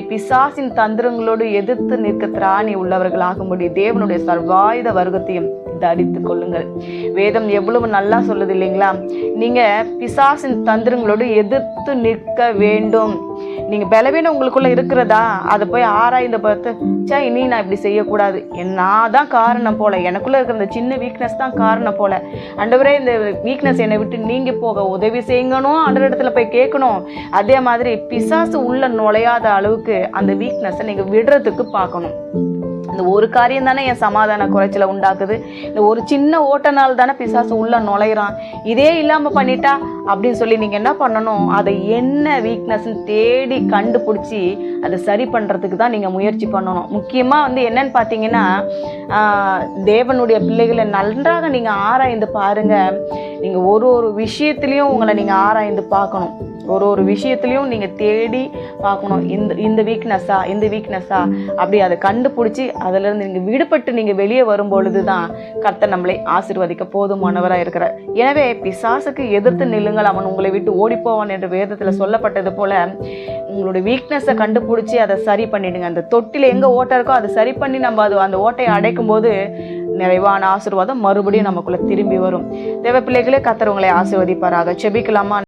பிசாசின் தந்திரங்களோடு எதிர்த்து நிற்க திராணி உள்ளவர்களாகும்படி தேவனுடைய சர்வாயுத வர்க்கத்தையும் தரித்து கொள்ளுங்கள். வேதம் எவ்வளவு நல்லா சொல்லுது இல்லைங்களா? நீங்க பிசாசின் தந்திரங்களோடு எதிர்த்து நிற்க வேண்டும். நீங்கள் பலவீனம் உங்களுக்குள்ள இருக்கிறதா? அதை போய் ஆராய்ந்து பார்த்து சே இனி நான் இப்படி செய்யக்கூடாது. நான் தான் காரணம் போல. எனக்குள்ள இருக்கிற இந்த சின்ன வீக்னஸ் தான் காரணம் போல. அண்டவரே இந்த வீக்னஸ் என்னை விட்டு நீங்கி போக உதவி செய்யணும் அந்த இடத்துல போய் கேட்கணும். அதே மாதிரி பிசாசு உள்ள நுழையாத அளவுக்கு அந்த வீக்னஸை நீங்கள் விடுறதுக்கு பார்க்கணும். இந்த ஒரு காரியம் தானே என் சமாதான குறைச்சலை உண்டாக்குது. இந்த ஒரு சின்ன ஓட்டனால் தானே பிசாசு உள்ள நுழையிறான். இதே இல்லாமல் பண்ணிட்டா அப்படின்னு சொல்லி நீங்கள் என்ன பண்ணணும்? அதை என்ன வீக்னஸ்ன்னு தேடி கண்டுபிடிச்சி அதை சரி பண்ணுறதுக்கு தான் நீங்கள் முயற்சி பண்ணணும். முக்கியமாக வந்து என்னன்னு பார்த்தீங்கன்னா தேவனுடைய பிள்ளைகளை நன்றாக நீங்கள் ஆராய்ந்து பாருங்க. நீங்கள் ஒரு ஒரு விஷயத்துலேயும் உங்களை நீங்கள் ஆராய்ந்து பார்க்கணும். ஒரு ஒரு விஷயத்துலையும் நீங்கள் தேடி பார்க்கணும். இந்த இந்த வீக்னஸ்ஸா இந்த வீக்னஸ்ஸா அப்படி அதை கண்டுபிடிச்சி அதிலிருந்து நீங்கள் விடுபட்டு நீங்கள் வெளியே வரும்பொழுது தான் கர்த்தர் நம்மளை ஆசிர்வதிக்க போதுமானவராக இருக்கிறார். எனவே பிசாசுக்கு எதிர்த்து நில்லுங்கள். அவன் உங்களை விட்டு ஓடிப்போவான் என்று வேதத்தில் சொல்லப்பட்டது போல் உங்களோட வீக்னஸை கண்டுபிடிச்சி அதை சரி பண்ணிடுங்க. அந்த தொட்டில் எங்கே ஓட்டை இருக்கோ அதை சரி பண்ணி நம்ம அது அந்த ஓட்டையை அடைக்கும் போது நிறைவான ஆசீர்வாதம் மறுபடியும் நமக்குள்ள திரும்பி வரும். தேவ பிள்ளைகளே கர்த்தர் உங்களை ஆசீர்வதிப்பாராக. செபிக்கலாமா?